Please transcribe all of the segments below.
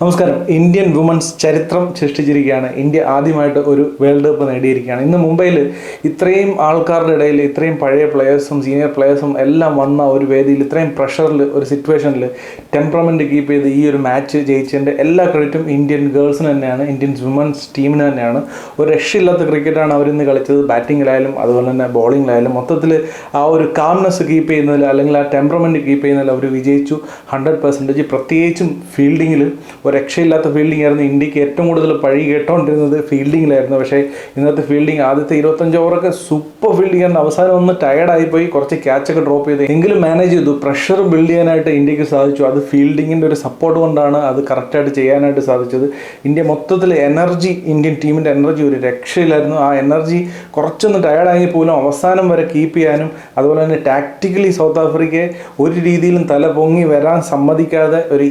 നമസ്കാരം. Indian women's ചരിത്രം സൃഷ്ടിച്ചിരിക്കുകയാണ്. India ആദ്യമായിട്ട് ഒരു വേൾഡ് കപ്പ് നേടിയിരിക്കുകയാണ്. ഇന്ന് മുംബൈയിൽ ഇത്രയും ആൾക്കാരുടെ ഇടയിൽ ഇത്രയും പഴയ പ്ലെയേഴ്സും സീനിയർ പ്ലെയേഴ്സും എല്ലാം വന്ന ഒരു വേദിയിൽ ഇത്രയും പ്രഷറിൽ ഒരു സിറ്റുവേഷനിൽ ടെമ്പറമെന്റ് കീപ്പ് ചെയ്ത് ഈ ഒരു മാച്ച് ജയിച്ചതിന്റെ എല്ലാ ക്രെഡിറ്റും ഇന്ത്യൻ ഗേൾസിന് തന്നെയാണ് ഇന്ത്യൻ വുമൻസ് ടീമിന് തന്നെയാണ്. ഒരു രക്ഷയില്ലാത്ത ക്രിക്കറ്റാണ് അവരിന്ന് കളിച്ചത്. ബാറ്റിങ്ങിലായാലും അതുപോലെ തന്നെ ബോളിങ്ങിലായാലും. മൊത്തത്തിൽ ആ ഒരു കാംനെസ് കീപ്പ് ചെയ്യുന്നതിൽ അല്ലെങ്കിൽ ആ ടെമ്പറമെന്റ് കീപ്പ് ചെയ്യുന്നതിൽ അവർ വിജയിച്ചു. ഹൺഡ്രഡ് പെർസെന്റേജ് പ്രത്യേകിച്ചും ഫീൽഡിങ്ങിൽ ഒരു രക്ഷയില്ലാത്ത ഫീൽഡിംഗ് ആയിരുന്നു. ഇന്ത്യയ്ക്ക് ഏറ്റവും കൂടുതൽ പഴി കേട്ടോണ്ടിരുന്നത് ഫീൽഡിങ്ങിലായിരുന്നു പക്ഷേ ഇന്നത്തെ ഫീൽഡിംഗ് ആദ്യത്തെ ഇരുപത്തഞ്ച് ഓവറൊക്കെ സൂപ്പർ ഫീൽഡിംഗ് ആയിരുന്നു. അവസാനം ഒന്ന് ടയർഡായി പോയി കുറച്ച് ക്യാച്ചൊക്കെ ഡ്രോപ്പ് ചെയ്ത്. എങ്കിലും മാനേജ് ചെയ്തു. പ്രഷർ ബിൽഡ് ചെയ്യാനായിട്ട് ഇന്ത്യയ്ക്ക് സാധിച്ചു. അത് ഫീൽഡിങ്ങിന്റെ ഒരു സപ്പോർട്ട് കൊണ്ടാണ് അത് കറക്റ്റായിട്ട് ചെയ്യാനായിട്ട് സാധിച്ചത്. ഇന്ത്യ മൊത്തത്തിൽ എനർജി ഇന്ത്യൻ ടീമിന്റെ എനർജി ഒരു രക്ഷയിലായിരുന്നു. ആ എനർജി കുറച്ചൊന്ന് ടയർഡായി പോലും അവസാനം വരെ കീപ്പ് ചെയ്യാനും അതുപോലെ തന്നെ ടാക്ടിക്കലി സൗത്ത് ആഫ്രിക്കയെ ഒരു രീതിയിലും തല പൊങ്ങി വരാൻ സമ്മതിക്കാതെ ഒരു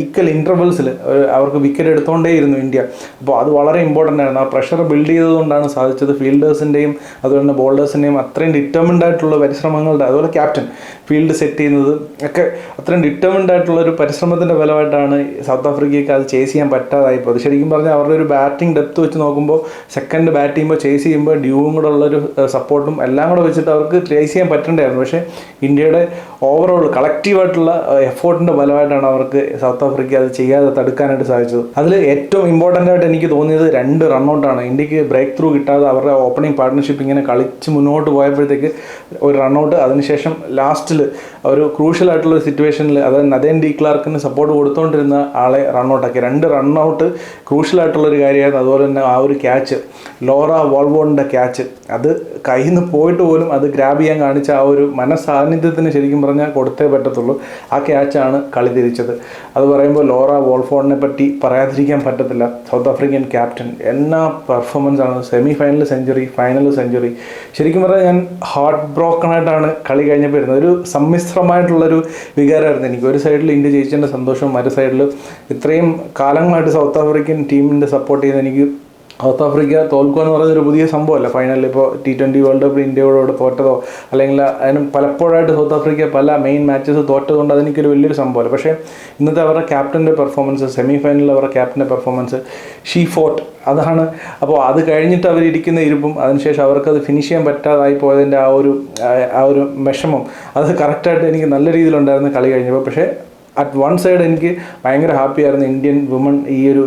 ഈക്വൽ ഇന്റർവെൽസിൽ അവർക്ക് വിക്കറ്റ് എടുത്തുകൊണ്ടേയിരുന്നു ഇന്ത്യ. അപ്പോൾ അത് വളരെ ഇമ്പോർട്ടന്റ് ആയിരുന്നു. ആ പ്രഷർ ബിൽഡ് ചെയ്തതുകൊണ്ടാണ് സാധിച്ചത് ഫീൽഡേഴ്സിന്റെയും അതുപോലെ തന്നെ ബോൾഡേഴ്സിന്റെയും അത്രയും ഡിറ്റർമിൻഡ് ആയിട്ടുള്ള പരിശ്രമങ്ങളുടെ അതുപോലെ ക്യാപ്റ്റൻ ഫീൽഡ് സെറ്റ് ചെയ്യുന്നത് ഒക്കെ അത്രയും ഡിറ്റർമിൻഡ് ആയിട്ടുള്ള ഒരു പരിശ്രമത്തിന്റെ ഫലമായിട്ടാണ് സൗത്ത് ആഫ്രിക്കയ്ക്ക് അത് ചേസ് ചെയ്യാൻ പറ്റാതായി പോയത് ശരിക്കും പറഞ്ഞാൽ അവരുടെ ഒരു ബാറ്റിംഗ് ഡെപ്ത് വെച്ച് നോക്കുമ്പോൾ സെക്കൻഡ് ബാറ്റ് ചെയ്യുമ്പോൾ ചേസ് ചെയ്യുമ്പോൾ ഡ്യൂവും കൂടെ ഉള്ളൊരു സപ്പോർട്ടും എല്ലാം കൂടെ വെച്ചിട്ട് അവർക്ക് ചേസ് ചെയ്യാൻ പറ്റണ്ടായിരുന്നു. പക്ഷേ ഇന്ത്യയുടെ ഓവറോൾ കളക്റ്റീവായിട്ടുള്ള എഫേർട്ടിന്റെ ഫലമായിട്ടാണ് അവർക്ക് സൗത്ത് ആഫ്രിക്ക അത് ചെയ്യാതെ തടുക്കാനായിട്ട് സാധിച്ചത്. അതിൽ ഏറ്റവും ഇമ്പോർട്ടന്റ് ആയിട്ട് എനിക്ക് തോന്നിയത് രണ്ട് റണ്ണൗട്ടാണ് ഇന്ത്യയ്ക്ക് ബ്രേക്ക് ത്രൂ കിട്ടാതെ അവരുടെ ഓപ്പണിംഗ് പാർട്ട്ണർഷിപ്പ് ഇങ്ങനെ കളിച്ച് മുന്നോട്ട് പോയപ്പോഴത്തേക്ക് ഒരു റണ്ണൗട്ട് അതിനുശേഷം ലാസ്റ്റിൽ ഒരു ക്രൂഷ്യൽ ആയിട്ടുള്ള ഒരു സിറ്റുവേഷനിൽ അതായത് നദേൻ ഡി ക്ലാർക്കിന് സപ്പോർട്ട് കൊടുത്തുകൊണ്ടിരുന്ന ആളെ റണ്ണൗട്ടാക്കി രണ്ട് റണ്ണൗട്ട് ക്രൂഷ്യൽ ആയിട്ടുള്ള ഒരു കാര്യമായിരുന്നു. അതുപോലെ തന്നെ ആ ഒരു ക്യാച്ച് ലോറ വോൾവോണിന്റെ ക്യാച്ച് അത് കയ്യിൽ നിന്ന് പോയിട്ട് പോലും അത് ഗ്രാബ് ചെയ്യാൻ കാണിച്ച ആ ഒരു മനസാന്നിധ്യത്തിന് ശരിക്കും പറഞ്ഞാൽ കൊടുത്തേ പറ്റത്തുള്ളൂ. ആ ക്യാച്ചാണ് കളി തിരിച്ചത്. അത് പറയുമ്പോൾ ലോറ വോൾഫോണിനെ പറ്റി പറയാതിരിക്കാൻ പറ്റത്തില്ല. South African captain. എന്നാ പെർഫോമൻസ് ആണ്. Semi final century final century ശരിക്കും പറഞ്ഞാൽ ഞാൻ ഹാർട്ട് ബ്രോക്കൺ ആയിട്ടാണ് കളി കഴിഞ്ഞപ്പോൾ വരുന്നത് ഒരു സമ്മിശ്രമായിട്ടുള്ളൊരു വികാരമായിരുന്നു എനിക്ക്. ഒരു സൈഡിൽ ഇന്ത്യ ജയിച്ചതിന്റെ സന്തോഷം മറ്റു സൈഡിൽ ഇത്രയും കാലങ്ങളായിട്ട് സൗത്ത് ആഫ്രിക്കൻ ടീമിന്റെ സപ്പോർട്ട് ചെയ്യുന്ന എനിക്ക് സൗത്ത് ആഫ്രിക്ക തോൽക്കുക എന്ന് പറയുന്നത് ഒരു പുതിയ സംഭവമല്ല. ഫൈനലിൽ ഇപ്പോൾ ടി ട്വന്റി വേൾഡ് കപ്പിൽ ഇന്ത്യയോട് തോറ്റതോ അല്ലെങ്കിൽ അതിന് പലപ്പോഴായിട്ട് സൗത്ത് ആഫ്രിക്ക പല മെയിൻ മാച്ചസ് തോറ്റതുകൊണ്ട് അതെനിക്കൊരു വലിയൊരു സംഭവമല്ല. പക്ഷേ ഇന്നത്തെ അവരുടെ ക്യാപ്റ്റന്റെ പെർഫോമൻസ് സെമി ഫൈനലിൽ അവരുടെ ക്യാപ്റ്റന്റെ പെർഫോമൻസ് ഷീ ഫോർട്ട് അതാണ്. അപ്പോൾ അത് കഴിഞ്ഞിട്ട് അവരിയ്ക്കുന്ന ഇരിപ്പും അതിനുശേഷം അവർക്കത് ഫിനിഷ് ചെയ്യാൻ പറ്റാതായി പോയതിന്റെ ആ ഒരു ആ ഒരു വിഷമം. അത് കറക്റ്റായിട്ട് എനിക്ക് നല്ല രീതിയിലുണ്ടായിരുന്നു കളി കഴിഞ്ഞപ്പോൾ. പക്ഷേ അറ്റ് വൺ സൈഡ് എനിക്ക് ഭയങ്കര ഹാപ്പി ആയിരുന്നു ഇന്ത്യൻ വുമൺ ഈ ഒരു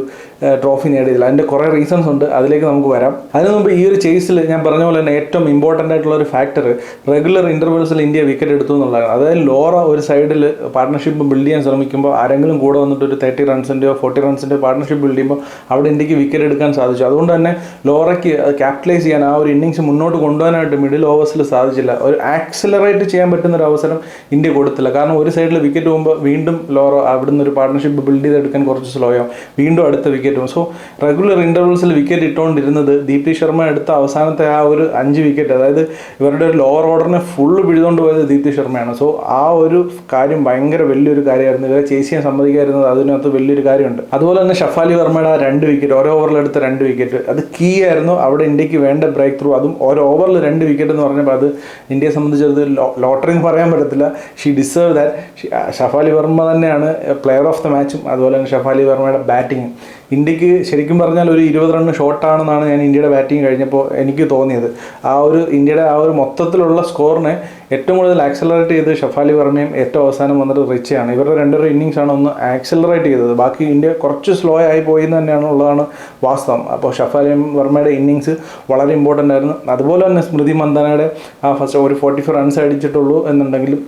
ട്രോഫി നേടിയതിൽ. അതിന്റെ കുറേ റീസൺസ് ഉണ്ട്. അതിലേക്ക് നമുക്ക് വരാം. അതിന് മുമ്പ് ഈ ഒരു ചേസിൽ ഞാൻ പറഞ്ഞ പോലെ തന്നെ ഏറ്റവും ഇമ്പോർട്ടന്റ് ആയിട്ടുള്ള ഒരു ഫാക്ടർ റെഗുലർ ഇന്റർവെൽസിൽ ഇന്ത്യ വിക്കറ്റ് എടുത്തു എന്നുള്ളതാണ്. അതായത് ലോറ ഒരു സൈഡിൽ പാർട്ണർഷിപ്പ് ബിൽഡ് ചെയ്യാൻ ശ്രമിക്കുമ്പോൾ ആരെങ്കിലും കൂടെ വന്നിട്ട് ഒരു തേർട്ടി റൺസിന്റെയോ ഫോർട്ടി റൺസിന്റെയോ പാർട്ണർഷിപ്പ് ബിൽഡ് ചെയ്യുമ്പോൾ അവിടെ ഇന്ത്യയ്ക്ക് വിക്കറ്റ് എടുക്കാൻ സാധിച്ചു. അതുകൊണ്ട് തന്നെ ലോറയ്ക്ക് ക്യാപിറ്റലൈസ് ചെയ്യാൻ ആ ഒരു ഇന്നിങ്സ് മുന്നോട്ട് കൊണ്ടുപോകാനായിട്ട് മിഡിൽ ഓവേഴ്സിൽ സാധിച്ചില്ല. ഒരു ആക്സിലറേറ്റ് ചെയ്യാൻ പറ്റുന്ന ഒരു അവസരം ഇന്ത്യ കൊടുത്തില്ല. കാരണം ഒരു സൈഡിൽ വിക്കറ്റ് പോകുമ്പോൾ വീണ്ടും ലോറോ അവിടെ നിന്ന് ഒരു പാർട്ണർഷിപ്പ് ബിൽഡ് ചെയ്തെടുക്കാൻ കുറച്ച് സ്ലോയോ വീണ്ടും അടുത്ത വിക്കറ്റും സോ റെഗുലർ ഇന്റർവൽസിൽ വിക്കറ്റ് ഇട്ടുകൊണ്ടിരുന്നത് ദീപ്തി ശർമ്മ എടുത്ത അവസാനത്തെ ആ ഒരു അഞ്ച് വിക്കറ്റ് അതായത് ഇവരുടെ ഒരു ലോവർ ഓർഡറിനെ ഫുള്ള് പിഴുതുകൊണ്ട് പോയത് ദീപ്തി ശർമ്മയാണ്. സോ ആ ഒരു കാര്യം ഭയങ്കര വലിയൊരു കാര്യമായിരുന്നു. ഇവരെ ചേസ് ചെയ്യാൻ സമ്മതിക്കായിരുന്നത് അതിനകത്ത് വലിയൊരു കാര്യമുണ്ട്. അതുപോലെ തന്നെ ഷഫാലി വർമ്മയുടെ ആ രണ്ട് വിക്കറ്റ് ഓരോ ഓവറിലെടുത്ത രണ്ട് വിക്കറ്റ് അത് കീ ആയിരുന്നു. അവിടെ ഇന്ത്യയ്ക്ക് വേണ്ട ബ്രേക്ക് ത്രൂ അതും ഓരോ ഓവറിൽ രണ്ട് വിക്കറ്റ് എന്ന് പറഞ്ഞപ്പോൾ അത് ഇന്ത്യയെ സംബന്ധിച്ചത് ലോട്ടറി എന്ന് പറയാൻ പറ്റത്തില്ല. She deserve that Shafali Varma തന്നെയാണ് പ്ലെയർ ഓഫ് ദ മാച്ചും അതുപോലെ തന്നെ ഷഫാലി വർമ്മയുടെ ബാറ്റിങ്ങും ഇന്ത്യയ്ക്ക് ശരിക്കും പറഞ്ഞാൽ ഒരു ഇരുപത് റണ്ണ് ഷോട്ടാണെന്നാണ് ഞാൻ ഇന്ത്യയുടെ ബാറ്റിംഗ് കഴിഞ്ഞപ്പോൾ എനിക്ക് തോന്നിയത്. ആ ഒരു ഇന്ത്യയുടെ ആ ഒരു മൊത്തത്തിലുള്ള സ്കോറിനെ ഏറ്റവും കൂടുതൽ ആക്സലറേറ്റ് ചെയ്ത് ഷഫാലി വർമ്മയും ഏറ്റവും അവസാനം വന്നിട്ട് റിച്ചയാണ്. ഇവരുടെ രണ്ടൊരു ഇന്നിങ്സാണ് ഒന്ന് ആക്സലറേറ്റ് ചെയ്തത്. ബാക്കി ഇന്ത്യ കുറച്ച് സ്ലോ ആയി പോയി എന്ന് തന്നെയാണ് ഉള്ളതാണ് വാസ്തവം. അപ്പോൾ ഷഫാലി വർമ്മയുടെ ഇന്നിങ്സ് വളരെ ഇമ്പോർട്ടന്റ് ആയിരുന്നു. അതുപോലെ തന്നെ സ്മൃതി മന്ദനയുടെ ആ ഫസ്റ്റ് ഒരു ഫോർട്ടി ഫോർ റൺസ് അടിച്ചിട്ടുള്ളൂ എന്നുണ്ടെങ്കിലും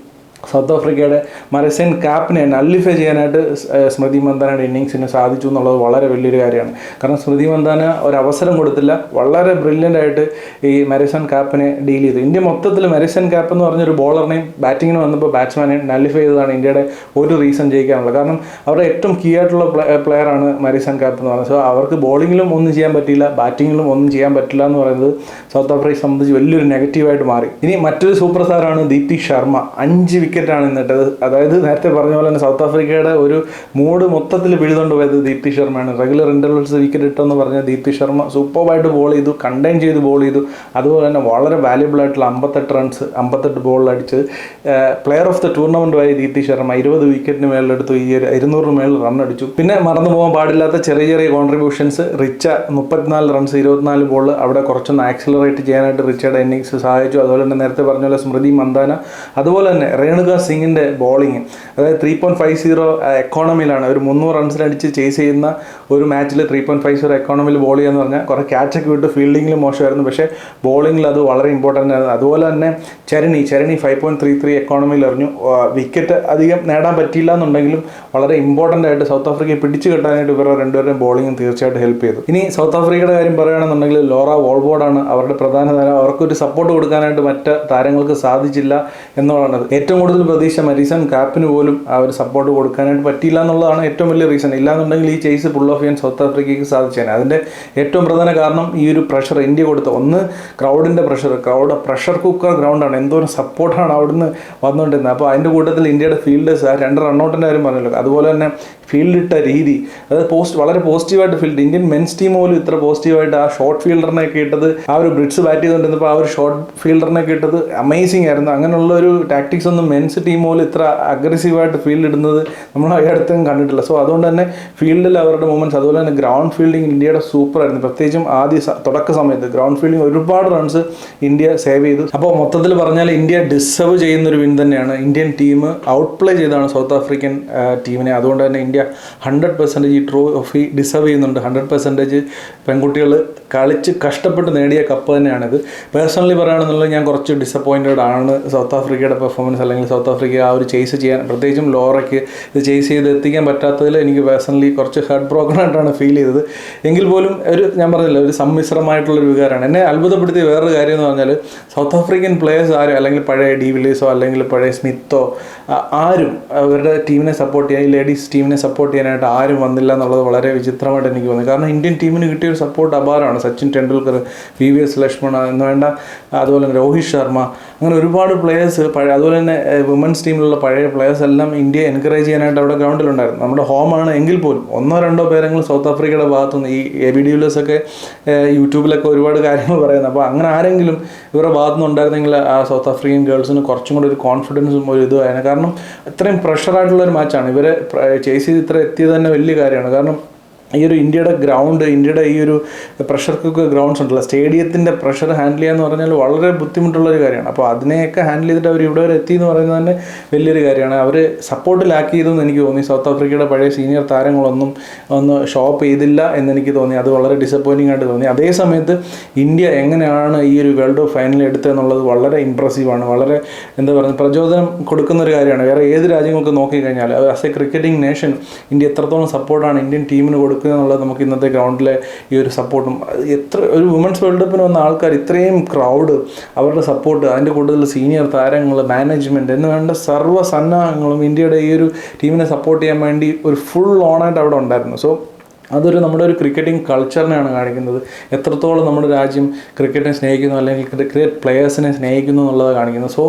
സൗത്ത് ആഫ്രിക്കയുടെ മരസൻ കാപ്പിനെ നല്ലിഫൈ ചെയ്യാനായിട്ട് സ്മൃതി മന്ദാനയുടെ ഇന്നിങ്സിന് സാധിച്ചു എന്നുള്ളത് വളരെ വലിയൊരു കാര്യമാണ്. കാരണം സ്മൃതി മന്ദാന ഒരു അവസരം കൊടുത്തില്ല. വളരെ ബ്രില്യന്റ് ആയിട്ട് ഈ മരസൻ കാപ്പിനെ ഡീൽ ചെയ്തു. ഇന്ത്യ മൊത്തത്തിൽ മരസൻ കാപ്പ് എന്ന് പറഞ്ഞൊരു ബോളറിനെയും ബാറ്റിങ്ങിന് വന്നപ്പോൾ ബാറ്റ്സ്മാനെ നല്ലിഫൈ ചെയ്തതാണ് ഇന്ത്യയുടെ ഒരു റീസൺ ജയിക്കാനുള്ളത്. കാരണം അവരുടെ ഏറ്റവും കീ ആയിട്ടുള്ള പ്ലെയറാണ് മരിസൻ കാപ്പ് എന്ന് പറയുന്നത്. സോ അവർക്ക് ബോളിങ്ങിലും ഒന്നും ചെയ്യാൻ പറ്റിയില്ല ബാറ്റിങ്ങിലും ഒന്നും ചെയ്യാൻ പറ്റില്ല എന്ന് പറയുന്നത് സൗത്ത് ആഫ്രിക്കയെ സംബന്ധിച്ച് വലിയൊരു നെഗറ്റീവായിട്ട് മാറി. ഇനി മറ്റൊരു സൂപ്പർ സ്റ്റാറാണ് ദീപ്തി ശർമ്മ. അഞ്ച് വിക്കറ്റാണ് ഇന്നത്തെ അതായത് നേരത്തെ പറഞ്ഞ പോലെ തന്നെ സൗത്ത് ആഫ്രിക്കയുടെ ഒരു മൂഡ് മൊത്തത്തിൽ പിഴുതുകൊണ്ട് പോയത് ദീപ്തി ശർമ്മയാണ്. റെഗുലർ ഇന്റർവൽസ് വിക്കറ്റ് ഇട്ടെന്ന് പറഞ്ഞ ദീപ്തി ശർമ്മ സൂപ്പർബായിട്ട് ബോൾ ചെയ്തു കണ്ടെയ്ൻ ചെയ്ത് ബോൾ ചെയ്തു. അതുപോലെ തന്നെ വളരെ വാല്യബിൾ ആയിട്ടുള്ള അമ്പത്തെട്ട് റൺസ് അമ്പത്തെട്ട് ബോളിൽ അടിച്ച് പ്ലെയർ ഓഫ് ദ ടൂർണമെന്റുമായി ദീപ്തി ശർമ്മ ഇരുപത് വിക്കറ്റിന് മേളിലെടുത്തു ഈ ഇരുന്നൂറിന് മേളിൽ റൺ അടിച്ചു. പിന്നെ മറന്നു പോകാൻ പാടില്ലാത്ത ചെറിയ ചെറിയ കോൺട്രിബ്യൂഷൻസ് റിച്ച മുപ്പത്തിനാല് റൺസ് ഇരുപത്തിനാല് ബോൾ അവിടെ കുറച്ചൊന്ന് ആക്സിലറേറ്റ് ചെയ്യാനായിട്ട് റിച്ചയുടെ ഇന്നിങ്സ് സഹായിച്ചു. അതുപോലെ തന്നെ നേരത്തെ പറഞ്ഞ പോലെ സ്മൃതി മന്ദാന. അതുപോലെ തന്നെ രേണുക സിംഗിന്റെ ബോളിങ് അതായത് ത്രീ പോയിന്റ് ഫൈവ് സീറോ എക്കോണമിയിലാണ് ഒരു മുന്നൂറ് റൺസിനടിച്ച് ചേസ് ചെയ്യുന്ന ഒരു മാച്ചിൽ ത്രീ പോയിന്റ് ഫൈവ് സീറോ എക്കോണമിയിൽ ബോൾ ചെയ്യാന്ന് പറഞ്ഞാൽ കുറേ ക്യാച്ചൊക്കെ വിട്ട് ഫീൽഡിങ്ങിൽ മോശമായിരുന്നു. പക്ഷേ ബോളിങ്ങിൽ അത് വളരെ ഇമ്പോർട്ടന്റ് ആയിരുന്നു. അതുപോലെ തന്നെ Charani Charani five point three three എക്കോണമിയിൽ എറിഞ്ഞു. വിക്കറ്റ് അധികം നേടാൻ പറ്റിയില്ല എന്നുണ്ടെങ്കിലും വളരെ ഇമ്പോർട്ടന്റ് ആയിട്ട് സൗത്ത് ആഫ്രിക്കയെ പിടിച്ചു കെട്ടാനായിട്ട് ഇവരുടെ രണ്ടുപേരും ബോളിംഗ് തീർച്ചയായിട്ടും ഹെൽപ്പ് ചെയ്തു. ഇനി സൗത്ത് ആഫ്രിക്കയുടെ കാര്യം പറയുകയാണെന്നുണ്ടെങ്കിൽ ലോറ വോൾബോർഡാണ് അവരുടെ പ്രധാന താരം. അവർക്കൊരു സപ്പോർട്ട് കൊടുക്കാനായിട്ട് മറ്റ് താരങ്ങൾക്ക് സാധിച്ചില്ല എന്നുള്ളതാണ്. ഏറ്റവും കൂടുതൽ പ്രതീക്ഷ മരീസൺ കാപ്പിന് പോലും ആ ഒരു സപ്പോർട്ട് കൊടുക്കാനായിട്ട് പറ്റിയില്ല എന്നുള്ളതാണ് ഏറ്റവും വലിയ റീസൺ ഇല്ലാന്നുണ്ടെങ്കിൽ ഈ ചേസ് പുൾ ഓഫ് ചെയ്യാൻ സൗത്ത് ആഫ്രിക്കയ്ക്ക് സാധിച്ചേനെ. അതിന്റെ ഏറ്റവും പ്രധാന കാരണം ഈ ഒരു പ്രഷർ ഇന്ത്യ കൊടുത്ത ഒന്ന് ക്രൗഡിന്റെ പ്രഷർ ക്രൗഡ് പ്രഷർ കുക്കർ ഗ്രൗണ്ടാണ് എന്തോരം സപ്പോർട്ടാണ് അവിടുന്ന് വന്നുകൊണ്ടിരുന്നത്. അപ്പോൾ അതിന്റെ കൂട്ടത്തിൽ ഇന്ത്യയുടെ ഫീൽഡേഴ്സ് ആ രണ്ട് റണ്ണൗട്ടിന്റെ കാര്യം പറഞ്ഞല്ലോ. അതുപോലെ തന്നെ ഫീൽഡ് ഇട്ട രീതി. അതായത് പോസ്റ്റ് വളരെ പോസിറ്റീവായിട്ട് ഫീൽഡ് ഇന്ത്യൻ മെൻസ് ടീം പോലും ഇത്ര പോസിറ്റീവായിട്ട് ആ ഷോർട്ട് ഫീൽഡറിനെ ഇട്ടത് ആ ഒരു ബ്രിഡ്സ് ബാറ്റ് ചെയ്തുകൊണ്ടിരുന്നപ്പോൾ ആ ഒരു ഷോർട്ട് ഫീൽഡറിനെ ഇട്ടത് അമേസിംഗ് ആയിരുന്നു. അങ്ങനെയുള്ള ഒരു ടാക്ടിക്സ് ഒന്നും മെൻസ് ടീം പോലും ഇത്ര അഗ്രസീവായിട്ട് ഫീൽഡ് ഇടുന്നത് നമ്മൾ അടുത്തും കണ്ടിട്ടില്ല. സോ അതുകൊണ്ട് തന്നെ ഫീൽഡിൽ അവരുടെ മൂവ്മെന്റ്സ് അതുപോലെ തന്നെ ഗ്രൗണ്ട് ഫീൽഡിംഗ് ഇന്ത്യയുടെ സൂപ്പർ ആയിരുന്നു. പ്രത്യേകിച്ചും ആദ്യ തുടക്ക സമയത്ത് ഗ്രൗണ്ട് ഫീൽഡിംഗ് ഒരുപാട് റൺസ് ഇന്ത്യ സേവ് ചെയ്തു. അപ്പോൾ മൊത്തത്തിൽ പറഞ്ഞാൽ ഇന്ത്യ ഡിസേർവ് ചെയ്യുന്ന ഒരു വിൻ തന്നെയാണ്. ഇന്ത്യൻ ടീം ഔട്ട് പ്ലേ ചെയ്താണ് സൗത്ത് ആഫ്രിക്കൻ ടീമിനെ അതുകൊണ്ട് തന്നെ ഇന്ത്യ ഹൺഡ്രഡ് പെർസെന്റേജ് ഈ ട്രോഫി ഡിസേർവ് ചെയ്യുന്നുണ്ട്. ഹൺഡ്രഡ് പെർസെന്റേജ് പെൺകുട്ടികൾ കളിച്ച് കഷ്ടപ്പെട്ട് നേടിയ കപ്പ് തന്നെയാണിത്. പേഴ്സണലി പറയുകയാണെന്നുള്ളത് ഞാൻ കുറച്ച് ഡിസപ്പോയിന്റഡ് ആണ്. സൗത്ത് ആഫ്രിക്കയുടെ പെർഫോമൻസ് അല്ലെങ്കിൽ സൗത്ത് ആഫ്രിക്ക ആ ഒരു ചേസ് ചെയ്യാൻ പ്രത്യേകിച്ചും ലോറയ്ക്ക് ഇത് ചേസ് ചെയ്ത് എത്തിക്കാൻ പറ്റാത്തതിൽ എനിക്ക് പേഴ്സണലി കുറച്ച് ഹെഡ് ബ്രോക്കൺ ആയിട്ടാണ് ഫീൽ ചെയ്തത്. എങ്കിൽ പോലും ഒരു ഞാൻ പറഞ്ഞില്ല ഒരു സമ്മിശ്രമായിട്ടുള്ളൊരു വികാരമാണ്. എന്നെ അത്ഭുതപ്പെടുത്തിയ വേറൊരു കാര്യം എന്ന് പറഞ്ഞാൽ സൗത്ത് ആഫ്രിക്കൻ പ്ലേയേഴ്സ് ആരും അല്ലെങ്കിൽ പഴയ ഡി വില്ലേഴ്സോ അല്ലെങ്കിൽ പഴയ സ്മിത്തോ ആരും അവരുടെ ടീമിനെ സപ്പോർട്ട് ചെയ്യാൻ ഈ ലേഡീസ് ടീമിനെ സപ്പോർട്ട് ചെയ്യാനായിട്ട് ആരും വന്നില്ല എന്നുള്ളത് വളരെ വിചിത്രമായിട്ട് എനിക്ക് തോന്നി. കാരണം ഇന്ത്യൻ ടീമിന് കിട്ടിയ ഒരു support അപാരമാണ്. Sachin Tendulkar P V S Laxman എന്ന് വേണ്ട അതുപോലെ തന്നെ രോഹിത് ശർമ്മ അങ്ങനെ ഒരുപാട് പ്ലേയേഴ്സ് പഴയ അതുപോലെ തന്നെ വുമൻസ് ടീമിലുള്ള പഴയ പ്ലേയേഴ്സ് എല്ലാം ഇന്ത്യയെ എൻകറേജ് ചെയ്യാനായിട്ട് അവിടെ ഗ്രൗണ്ടിലുണ്ടായിരുന്നു നമ്മുടെ ഹോമാണ് എങ്കിൽ പോലും. ഒന്നോ രണ്ടോ പേരെങ്കിലും സൗത്ത് ആഫ്രിക്കയുടെ ഭാഗത്തുനിന്ന് ഈ എ ബി ഡി ഒക്കെ യൂട്യൂബിലൊക്കെ ഒരുപാട് കാര്യങ്ങൾ പറയുന്നത്. അപ്പോൾ അങ്ങനെ ആരെങ്കിലും ഇവരുടെ ഭാഗത്തുനിന്ന് ഉണ്ടായിരുന്നെങ്കിൽ ആ സൗത്ത് ആഫ്രിക്കൻ ഗേൾസിന് കുറച്ചും കൂടി ഒരു കോൺഫിഡൻസും ഒരു ഇതുമായിരുന്നു കാരണം ഇത്രയും പ്രഷറായിട്ടുള്ള ഒരു മാച്ചാണ് ഇവരെ ചേസ് ചെയ്ത് ഇത്ര എത്തിയത് തന്നെ വലിയ കാര്യമാണ്. കാരണം ഈ ഒരു ഇന്ത്യയുടെ ഗ്രൗണ്ട് ഇന്ത്യയുടെ ഈ ഒരു പ്രഷർ കുക്ക് ഗ്രൗണ്ട്സ് ഉണ്ടല്ലോ. സ്റ്റേഡിയത്തിന്റെ പ്രഷർ ഹാൻഡിൽ ചെയ്യാന്ന് പറഞ്ഞാൽ വളരെ ബുദ്ധിമുട്ടുള്ള ഒരു കാര്യമാണ്. അപ്പോൾ അതിനെയൊക്കെ ഹാൻഡിൽ ചെയ്തിട്ട് അവർ ഇവിടെ വരെ എത്തി എന്ന് പറയുന്നത് തന്നെ വലിയൊരു കാര്യമാണ്. അവർ സപ്പോർട്ട് ലാക്ക് ചെയ്തെന്ന് എനിക്ക് തോന്നി. സൗത്ത് ആഫ്രിക്കയുടെ പഴയ സീനിയർ താരങ്ങളൊന്നും ഒന്ന് ഷോപ്പ് ചെയ്തില്ല എന്നെനിക്ക് തോന്നി. അത് വളരെ ഡിസപ്പോയിന്റിംഗ് ആയിട്ട് തോന്നി. അതേ സമയത്ത് ഇന്ത്യ എങ്ങനെയാണ് ഈ ഒരു വേൾഡ് കപ്പ് ഫൈനൽ എടുത്തതെന്നുള്ളത് വളരെ ഇമ്പ്രസീവാണ് വളരെ എന്താ പറയുക പ്രചോദനം കൊടുക്കുന്ന ഒരു കാര്യമാണ്. വേറെ ഏത് രാജ്യങ്ങൾക്ക് നോക്കിക്കഴിഞ്ഞാൽ as a cricketing nation India എത്രത്തോളം സപ്പോർട്ടാണ് ഇന്ത്യൻ ടീമിന് കൊടുക്കുക എന്നുള്ളത് നമുക്ക് ഇന്നത്തെ ഗ്രൗണ്ടിലെ ഈ ഒരു സപ്പോർട്ടും എത്ര ഒരു വുമൻസ് വേൾഡ് കപ്പിന് വന്ന ആൾക്കാർ ഇത്രയും ക്രൗഡ് അവരുടെ സപ്പോർട്ട് അതിന്റെ കൂടുതൽ സീനിയർ താരങ്ങൾ മാനേജ്മെന്റ് എന്ന് വേണ്ട സർവ സന്നാഹങ്ങളും ഇന്ത്യയുടെ ഈ ഒരു ടീമിനെ സപ്പോർട്ട് ചെയ്യാൻ വേണ്ടി ഒരു ഫുൾ ഓണായിട്ട് അവിടെ ഉണ്ടായിരുന്നു. സോ അതൊരു നമ്മുടെ ഒരു ക്രിക്കറ്റിംഗ് കൾച്ചറിനെയാണ് കാണിക്കുന്നത്. എത്രത്തോളം നമ്മുടെ രാജ്യം ക്രിക്കറ്റിനെ സ്നേഹിക്കുന്നു അല്ലെങ്കിൽ ക്രിക്കറ്റ് പ്ലെയേഴ്സിനെ സ്നേഹിക്കുന്നു എന്നുള്ളത് കാണിക്കുന്നത്. സോ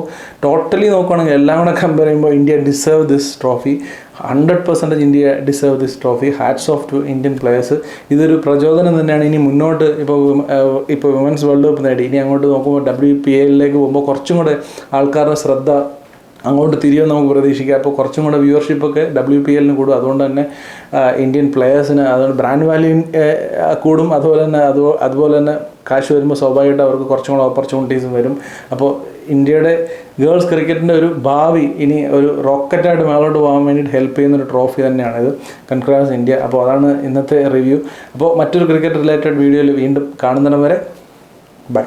ടോട്ടലി നോക്കുകയാണെങ്കിൽ എല്ലാം കൂടെ കമ്പയർ ചെയ്യുമ്പോൾ India deserve this trophy hundred percentage India deserve this trophy hats off to Indian players ഇതൊരു പ്രചോദനം തന്നെയാണ്. ഇനി മുന്നോട്ട് ഇപ്പോൾ ഇപ്പോൾ വിമൻസ് വേൾഡ് കപ്പ് നേടി. ഇനി അങ്ങോട്ട് നോക്കുമ്പോൾ ഡബ്ല്യു പി എല്ലിലേക്ക് പോകുമ്പോൾ കുറച്ചും കൂടെ ആൾക്കാരുടെ ശ്രദ്ധ അങ്ങോട്ട് തിരിയുമെന്ന് നമുക്ക് പ്രതീക്ഷിക്കാം. അപ്പോൾ കുറച്ചും കൂടെ വ്യൂവർഷിപ്പൊക്കെ ഡബ്ല്യു പി എല്ലിന് കൂടും. അതുകൊണ്ട് തന്നെ ഇന്ത്യൻ പ്ലെയേഴ്സിന് അതുകൊണ്ട് ബ്രാൻഡ് വാല്യൂ കൂടും. അതുപോലെ തന്നെ അതുപോലെ തന്നെ കാശ് വരുമ്പോൾ സ്വാഭാവികമായിട്ട് അവർക്ക് കുറച്ചും കൂടെ ഓപ്പർച്യൂണിറ്റീസും വരും. അപ്പോൾ ഇന്ത്യയുടെ ഗേൾസ് ക്രിക്കറ്റിന്റെ ഒരു ഭാവി ഇനി ഒരു റോക്കറ്റായിട്ട് മേളോട്ട് പോകാൻ വേണ്ടിയിട്ട് ഹെൽപ്പ് ചെയ്യുന്ന ഒരു ട്രോഫി തന്നെയാണ് ഇത്. കൺഗ്രാസ് ഇന്ത്യ അപ്പോൾ അതാണ് ഇന്നത്തെ റിവ്യൂ അപ്പോൾ മറ്റൊരു ക്രിക്കറ്റ് റിലേറ്റഡ് വീഡിയോയിൽ വീണ്ടും കാണുന്നിടം വരെ ബൈ